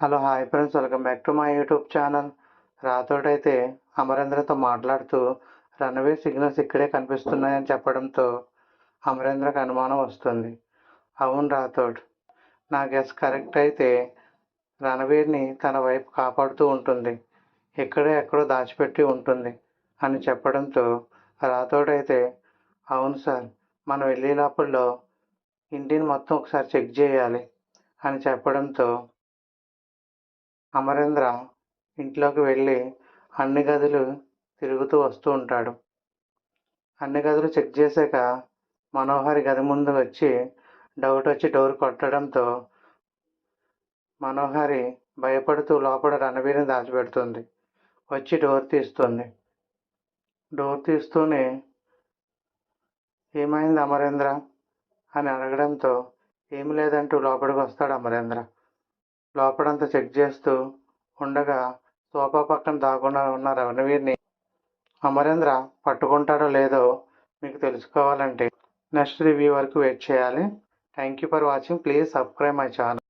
Hello hi friends. Welcome back to my YouTube channel. రాతోడైతే అమరేంద్రతో మాట్లాడుతూ runway signals ఇక్కడే కనిపిస్తున్నాయని చెప్పడంతో అమరేంద్రకు అనుమానం వస్తుంది. అవును రాథోడ్ నా గెస్ కరెక్ట్ అయితే రణవీర్ని తన వైపు కాపాడుతూ ఉంటుంది. ఇక్కడే ఎక్కడో దాచిపెట్టి ఉంటుంది అని చెప్పడంతో రాథోడైతే అయితే అవును సార్ మనం వెళ్ళే లోపల్లో ఇంటిని మొత్తం ఒకసారి చెక్ చేయాలి అని చెప్పడంతో అమరేంద్ర ఇంట్లోకి వెళ్ళి అన్ని గదులు తిరుగుతూ వస్తూ ఉంటాడు. అన్ని గదులు చెక్ చేశాక మనోహరి గది ముందు వచ్చి డౌట్ వచ్చి డోర్ కొట్టడంతో మనోహరి భయపడుతూ లోపల రణవీర్ని దాచిపెడుతుంది. వచ్చి డోర్ తీస్తుంది. డోర్ తీస్తూనే ఏమైంది అమరేంద్ర? అని అడగడంతో ఏమి లేదంటూ లోపలికి వస్తాడు అమరేంద్ర. లోపలంతా చెక్ చేస్తూ ఉండగా సోఫా పక్కన దాగున్న ఉన్న రణవీర్ని అమరేంద్ర పట్టుకుంటాడో లేదో మీకు తెలుసుకోవాలంటే నెక్స్ట్ రివ్యూ వరకు వెయిట్ చేయాలి. Thank you for watching. Please subscribe my channel.